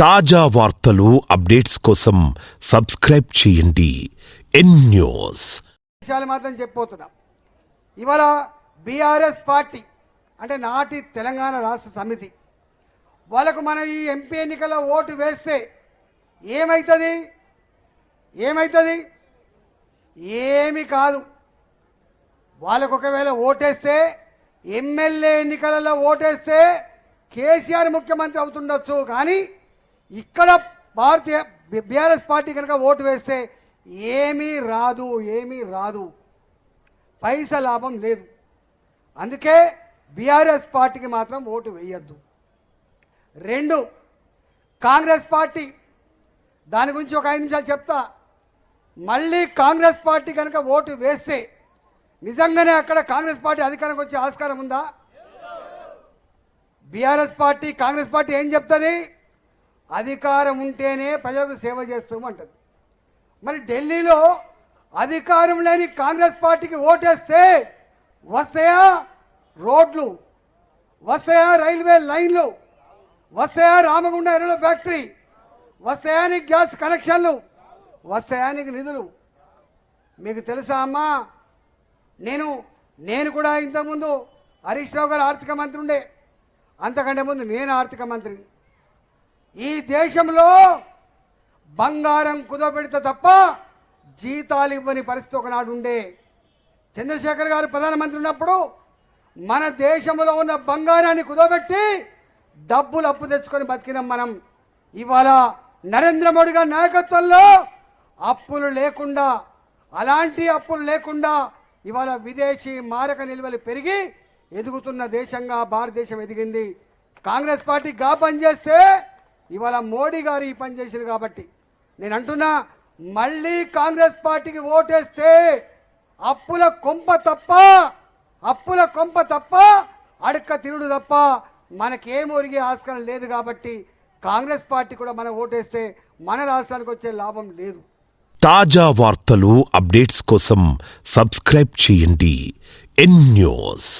తాజా వార్తలు అప్డేట్స్ కోసం సబ్స్క్రైబ్ చేయండి. N news. విషయాలు మాత్రం చెప్పబోతున్నాం. ఇవాళ బీఆర్ఎస్ పార్టీ అంటే నాటి తెలంగాణ రాష్ట్ర సమితి వాళ్ళకు మనం ఈ ఎంపీ ఎన్నికల్లో ఓటు వేస్తే ఏమవుతుంది ఏమవుతుంది ఏమి కాదు. వాళ్ళకు ఒకవేళ ఓటేస్తే ఎమ్మెల్యే ఎన్నికలలో ఓటేస్తే కేసీఆర్ ముఖ్యమంత్రి అవుతుండొచ్చు కానీ ఇక్కడ భారతీయ బీఆర్ఎస్ పార్టీ కనుక ఓటు వేస్తే ఏమీ రాదు ఏమీ రాదు. పైస లాభం లేదు. అందుకే బీఆర్ఎస్ పార్టీకి మాత్రం ఓటు వేయద్దు. రెండు కాంగ్రెస్ పార్టీ దాని గురించి ఒక ఐదు నిమిషాలు చెప్తా. మళ్ళీ కాంగ్రెస్ పార్టీ కనుక ఓటు వేస్తే నిజంగానే అక్కడ కాంగ్రెస్ పార్టీ అధికారంకి వచ్చే ఆస్కారం ఉందా? బీఆర్ఎస్ పార్టీ కాంగ్రెస్ పార్టీ ఏం చెప్తుంది? అధికారం ఉంటేనే ప్రజలకు సేవ చేస్తామంటది మరి ఢిల్లీలో అధికారం లేని కాంగ్రెస్ పార్టీకి ఓటేస్తే వస్తాయా రోడ్లు వస్తాయా రైల్వే లైన్లు వస్తాయా రామగుండ ఎరువుల ఫ్యాక్టరీ వస్తాయానికి గ్యాస్ కనెక్షన్లు వస్తాయానికి నిధులు? మీకు తెలుసా అమ్మా? నేను నేను కూడా ఇంతకుముందు హరీష్ రావు గారు ఆర్థిక మంత్రి ఉండే. అంతకంటే ముందు నేను ఆర్థిక మంత్రిని. ఈ దేశంలో బంగారం కుదపెడితే తప్ప జీతాలు ఇవ్వని పరిస్థితి ఒకనాడు ఉండే. చంద్రశేఖర్ గారు ప్రధానమంత్రి ఉన్నప్పుడు మన దేశంలో ఉన్న బంగారాన్ని కుదోబెట్టి డబ్బులు అప్పు తెచ్చుకొని బతికినాం మనం. ఇవాళ నరేంద్ర మోడీ గారి నాయకత్వంలో అప్పులు లేకుండా అలాంటి అప్పులు లేకుండా ఇవాళ విదేశీ మారక నిల్వలు పెరిగి ఎదుగుతున్న దేశంగా భారతదేశం ఎదిగింది. కాంగ్రెస్ పార్టీ గా పనిచేస్తే ఇవాళ మోడీ గారు ఈ పని చేసింది కాబట్టి నేను అంటున్నా మళ్ళీ కాంగ్రెస్ పార్టీకి ఓటేస్తే అప్పుల కొంప తప్ప అప్పుల కొంప తప్ప అడక్క తినుడు తప్ప మనకేం ఒరిగే ఆస్కారం లేదు కాబట్టి కాంగ్రెస్ పార్టీ కూడా మనం ఓటేస్తే మన రాష్ట్రానికి వచ్చే లాభం లేదు. తాజా వార్తలు అప్డేట్స్ కోసం సబ్స్క్రైబ్ చేయండి. N news.